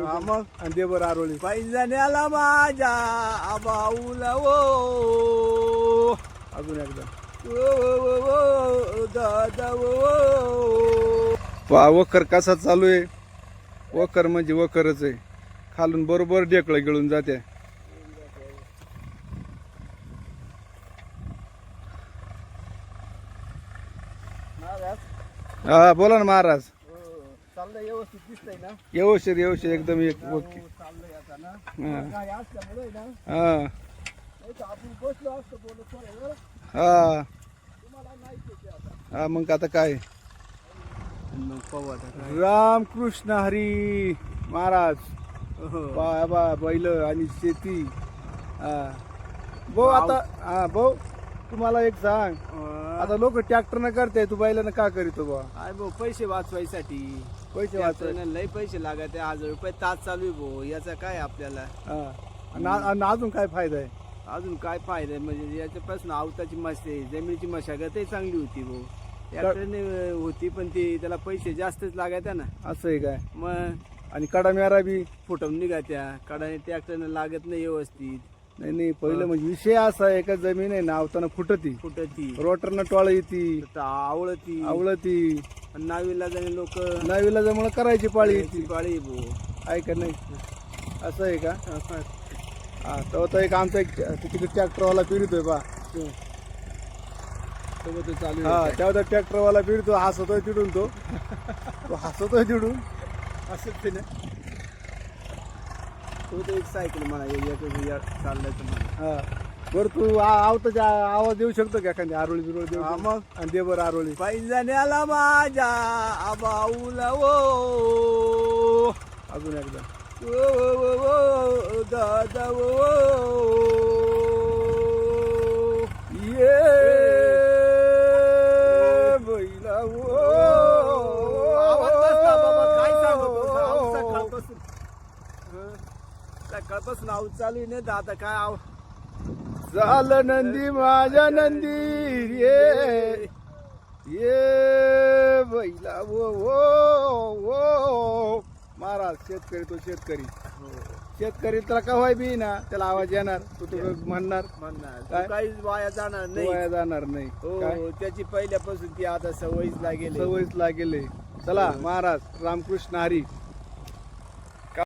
मग आणि दे बरं आरोळी माझ्या आबाऊला ओ. अजून एकदा. ओ, ओ, दादा ओ वखर कसा चालू आहे? वखर म्हणजे वखरच आहे. खालून बरोबर ढेकळं गिळून जाते. महाराज हा बोला ना महाराज. चाललंय व्यवस्थित दिसतंय ना? व्यवस्थित व्यवस्थित एकदम एक ओके हो, चाललंय आता ना? हा. काय असल्यामुळे ना? हा. नाही तर आपण बसलो असतो बोलत थोड्या वेळ हा. तुम्हाला माहिती आहे ते आता. हा मग आता काय? मग पाहू आता काय. रामकृष्ण हरी महाराज. हो. बा बा बैल आणि शेती. हा. भाऊ आता हा भाऊ. तुम्हाला एक सांग. आता लोक ट्रॅक्टरनं करते तू बैलानं का करीतो बा? काय भाऊ पैसे वाचवायसाठी. पैसे वाचवाय लय पैसे लागत आहे हजार रुपये तास चालू आहे भाऊ याचा काय आपल्याला? हा. आणि आ- आणि अजून काय फायदा आहे? अजून काय फायदा आहे? म्हणजे याच्यापासून आवताची मस्त जमिनीची मशागतही चांगली होती भाऊ. ट्रॅक्टरने होती पण ती त्याला पैसे जास्तच लागायच्या ना. असं आहे काय? मग? आणि कडा मेरा बी? फुटवून निघात्या. कडाने ट्रॅक्टरने लागत नाही व्यवस्थित. नाही नाही पहिलं म्हणजे विषय असा आहे का जमीन आहे ना आवताना फुटती. फुटती. रोटरनं टोळ येती आवळती. आवळती. नावीला जाणे लोक नवीला जमून करायची पाळी येते पाळी आहे का नाही? असं आहे का? हा आता एक आमचा एक तिकडे ट्रॅक्टरवाला फिरतोय बा चालू हा. तेव्हा त्या ट्रॅक्टरवाला फिरतो हसतोय तिडून तो. तो हसतोय तिडून असंच ते ना? तो तर एक सायकल म्हणा याचं या चाललंय तर म्हणा हा बरं तू आ- आवताचा आवाज देऊ शकतो का एखादी आरोळी बिरोळी देऊ हा? मग. आणि दे बरं आरोळी पैजाण्याला माझ्या आबाऊला ओ अजून एकदा ओ, ओ, ओ, ओ, दादा ओ ये बैला ओ. आवाज बाबा, काय? आवाज हं? सकाळपासून आऊत चालू आहे ना आता काय आव? झालं नंदी माझ्या नंदी ये ये बैला वो वो वो. महाराज शेतकरी तो शेतकरी. शेतकरी त्याला कवाय बी ना त्याला आवाज येणार तो तो म्हणणार. म्हणणार. काहीच वाया जाणार नाही. वाया जाणार नाही. हो त्याची पहिल्यापासून ती आता सवयच लागेल. सवयच लागेल. चला महाराज रामकृष्ण हरी.